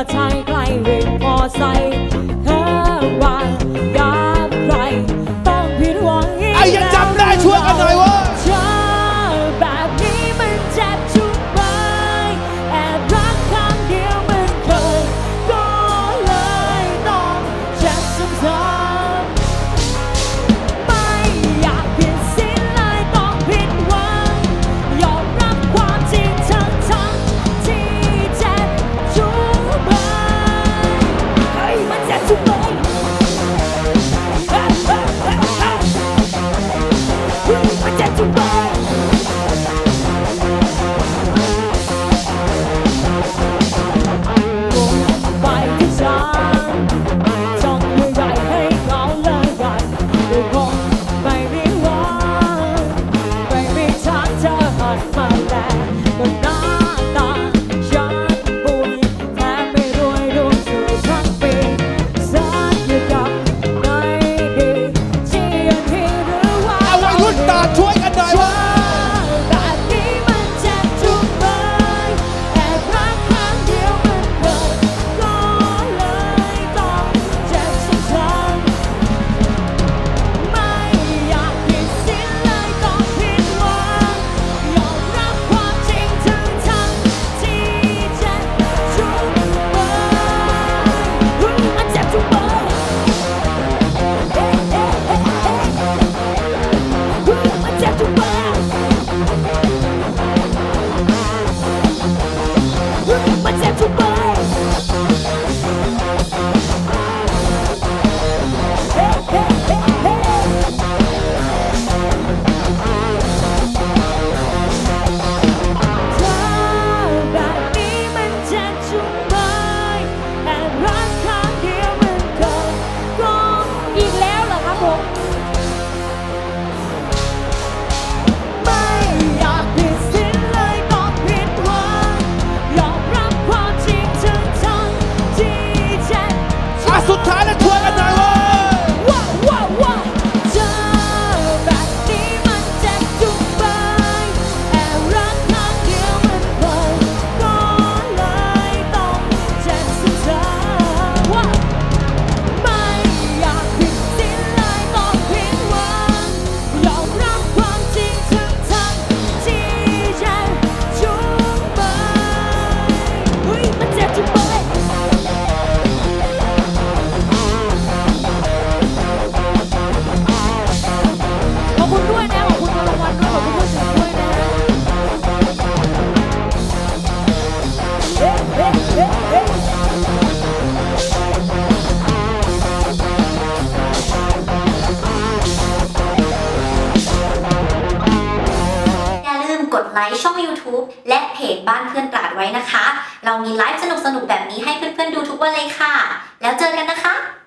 i tight like rip for sight. but ไค์ช่อง YouTube และเพจบ้านเพื่อนตราดไว้นะคะ เรามีไลฟ์สนุกๆแบบนี้ให้เพื่อนๆดูทุกวันเลยค่ะ แล้วเจอกันนะคะ